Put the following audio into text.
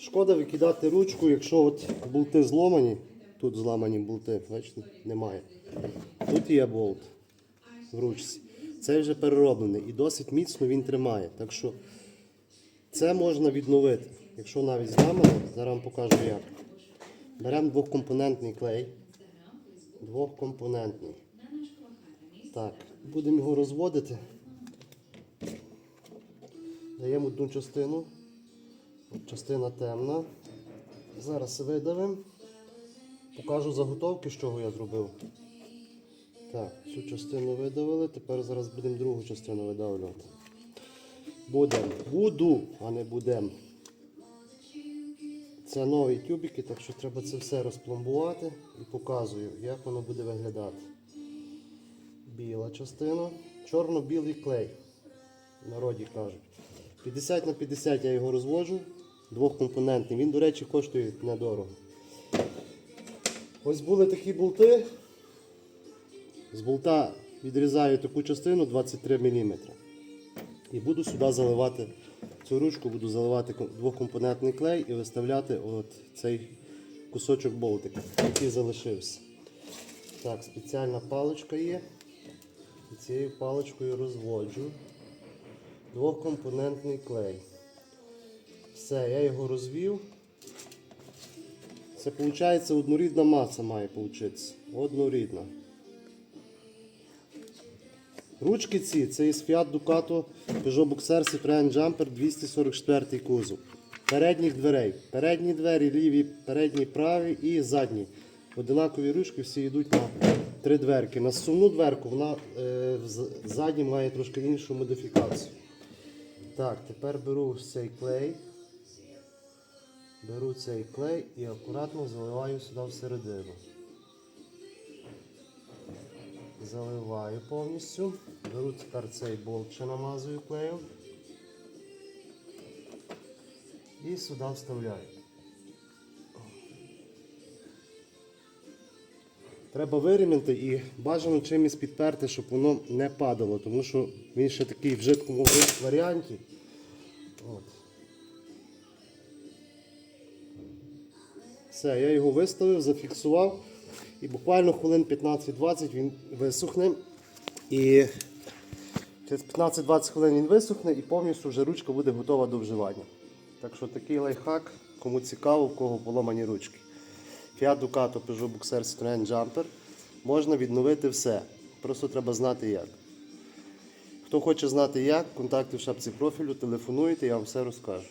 Шкода викидати ручку, якщо от болти зломані. Тут зламані болти, бачите, немає. Тут є болт в ручці. Цей вже перероблений і досить міцно він тримає. Так що це можна відновити. Якщо навіть зламано, зараз вам покажу як. Беремо двохкомпонентний клей. Двохкомпонентний. Так, будемо його розводити. Даємо одну частину. Частина темна. Зараз видавимо. Покажу заготовки, з чого я зробив. Так, цю частину видавили, тепер зараз будемо другу частину видавлювати. Будем. Буду, а не будем. Це нові тюбики, так що треба це все розпломбувати і показую, як воно буде виглядати. Біла частина, чорно-білий клей. В народі кажуть. 50 на 50 я його розводжу, двохкомпонентний. Він, до речі, коштує недорого. Ось були такі болти. З болта відрізаю таку частину 23 мм. І буду сюди заливати цю ручку, буду заливати ком- двохкомпонентний клей і виставляти от цей кусочок болтика, який залишився. Так, спеціальна паличка є. І цією паличкою розводжу двохкомпонентний клей. Все, я його розвів. Це виходить однорідна маса має получитися. Однорідна. Ручки ці це із Fiat Ducato Peugeot Boxer Citroen Jumper 244 кузов. Передніх дверей. Передні двері, ліві, передні, праві і задні. Одинакові ручки всі йдуть на три дверки. На сумну дверку вона е, з- ззаді має трошки іншу модифікацію. Так, тепер беру цей клей. Беру цей клей і акуратно заливаю сюди всередину. Заливаю повністю. Беру тепер цей болт, ще намазую клеєм. І сюди вставляю. Треба вирівняти і бажано чимось підперти, щоб воно не падало, тому що він ще такий в жидкому варіанті. От. Все, я його виставив, зафіксував. І буквально хвилин 15-20 він висохне. І через 15-20 хвилин він висохне і повністю вже ручка буде готова до вживання. Так що такий лайфхак, кому цікаво, в кого поломані ручки. Fiat Ducato Peugeot Boxer Citroen Jumper. Можна відновити все. Просто треба знати як. Хто хоче знати як, контакти в шапці профілю, телефонуйте, я вам все розкажу.